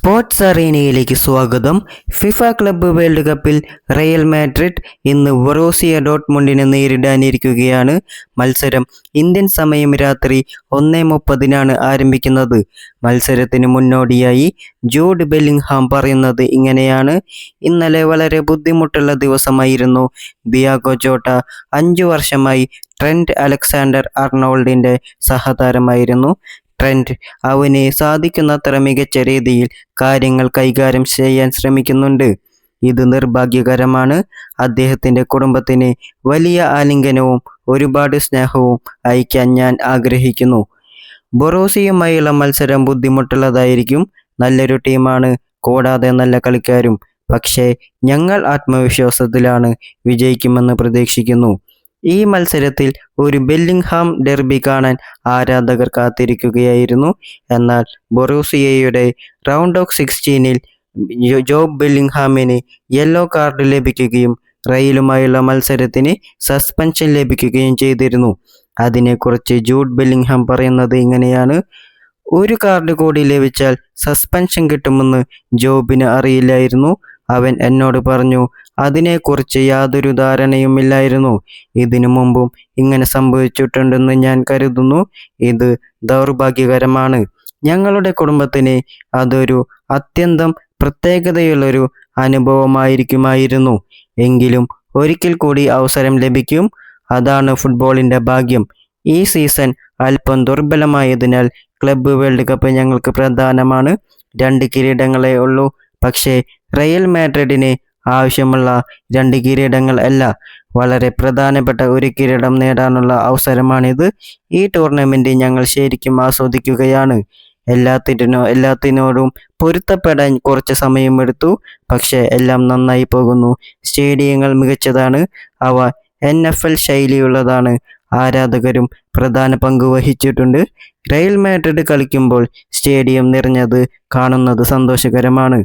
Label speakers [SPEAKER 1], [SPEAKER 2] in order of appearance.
[SPEAKER 1] Sports അറീനയിലേക്ക് സ്വാഗതം. FIFA club world കപ്പിൽ റയൽ മാഡ്രിഡ് ഇന്ന് വറോസിയ ഡോട്ട്മുണ്ടിനെ നേരിടാനിരിക്കുകയാണ്. മത്സരം ഇന്ത്യൻ സമയം രാത്രി ഒന്നേ മുപ്പതിനാണ് ആരംഭിക്കുന്നത്. മത്സരത്തിന് മുന്നോടിയായി ജൂഡ് ബെല്ലിംഗ്ഹാം പറയുന്നത് ഇങ്ങനെയാണ്. ഇന്നലെ വളരെ ബുദ്ധിമുട്ടുള്ള ദിവസമായിരുന്നു. ദിയാഗോ ജോട്ട അഞ്ചു വർഷമായി ട്രെൻഡ് അലക്സാണ്ടർ അർണോൾഡിന്റെ സഹതാരമായിരുന്നു. ട്രെൻഡ്. അവന് സാധിക്കുന്നത്ര മികച്ച രീതിയിൽ കാര്യങ്ങൾ കൈകാര്യം ചെയ്യാൻ ശ്രമിക്കുന്നുണ്ട്. ഇത് നിർഭാഗ്യകരമാണ്. അദ്ദേഹത്തിന്റെ കുടുംബത്തിന് വലിയ ആലിംഗനവും ഒരുപാട് സ്നേഹവും അയക്കാൻ ഞാൻ ആഗ്രഹിക്കുന്നു. ബൊറോസിയുമായുള്ള മത്സരം ബുദ്ധിമുട്ടുള്ളതായിരിക്കും. നല്ലൊരു ടീമാണ്. കൂടാതെ നല്ല കളിക്കാരും. പക്ഷേ ഞങ്ങൾ ആത്മവിശ്വാസത്തിലാണ് വിജയിക്കുമെന്ന് പ്രതീക്ഷിക്കുന്നു. ഈ മത്സരത്തിൽ ഒരു ബെല്ലിംഗ്ഹാം ഡെർബി കാണാൻ ആരാധകർ കാത്തിരിക്കുകയായിരുന്നു. എന്നാൽ ബൊറൂസിയയുടെ റൗണ്ട് ഓഫ് സിക്സ്റ്റീനിൽ ജോബ് ബെല്ലിംഗ്ഹാമിന് യെല്ലോ കാർഡ് ലഭിക്കുകയും റെയിലുമായുള്ള മത്സരത്തിന് സസ്പെൻഷൻ ലഭിക്കുകയും ചെയ്തിരുന്നു. അതിനെക്കുറിച്ച് ജൂഡ് ബെല്ലിംഗ്ഹാം പറയുന്നത് ഇങ്ങനെയാണ്. ഒരു കാർഡ് കൂടി ലഭിച്ചാൽ സസ്പെൻഷൻ കിട്ടുമെന്ന് ജോബിന് അറിയില്ലായിരുന്നു. അവൻ എന്നോട് പറഞ്ഞു അതിനെക്കുറിച്ച് യാതൊരു ധാരണയുമില്ലായിരുന്നു. ഇതിനു മുമ്പും ഇങ്ങനെ സംഭവിച്ചിട്ടുണ്ടെന്ന് ഞാൻ കരുതുന്നു. ഇത് ദൗർഭാഗ്യകരമാണ്. ഞങ്ങളുടെ കുടുംബത്തിന് അതൊരു അത്യന്തം പ്രത്യേകതയുള്ളൊരു അനുഭവമായിരിക്കുമായിരുന്നു. എങ്കിലും ഒരിക്കൽ കൂടി അവസരം ലഭിക്കും. അതാണ് ഫുട്ബോളിന്റെ ഭാഗ്യം. ഈ സീസൺ അല്പം ദുർബലമായതിനാൽ ക്ലബ്ബ് വേൾഡ് കപ്പ് ഞങ്ങൾക്ക് പ്രധാനമാണ്. രണ്ട് കിരീടങ്ങളേ ഉള്ളൂ. പക്ഷേ റയൽ മാഡ്രിഡിന് ആവശ്യമുള്ള രണ്ട് കിരീടങ്ങൾ അല്ല വളരെ പ്രധാനപ്പെട്ട ഒരു കിരീടം നേടാനുള്ള അവസരമാണിത്. ഈ ടൂർണമെന്റ് ഞങ്ങൾ ശരിക്കും ആസ്വദിക്കുകയാണ്. എല്ലാത്തിനോ എല്ലാത്തിനോടും പൊരുത്തപ്പെടാൻ കുറച്ച് സമയമെടുത്തു പക്ഷേ എല്ലാം നന്നായി പോകുന്നു. സ്റ്റേഡിയങ്ങൾ മികച്ചതാണ് അവ എൻ എഫ് എൽ ശൈലിയുള്ളതാണ്. ആരാധകരും പ്രധാന പങ്ക് വഹിച്ചിട്ടുണ്ട്. റയൽ മാഡ്രിഡ് കളിക്കുമ്പോൾ സ്റ്റേഡിയം നിറഞ്ഞത് കാണുന്നത് സന്തോഷകരമാണ്.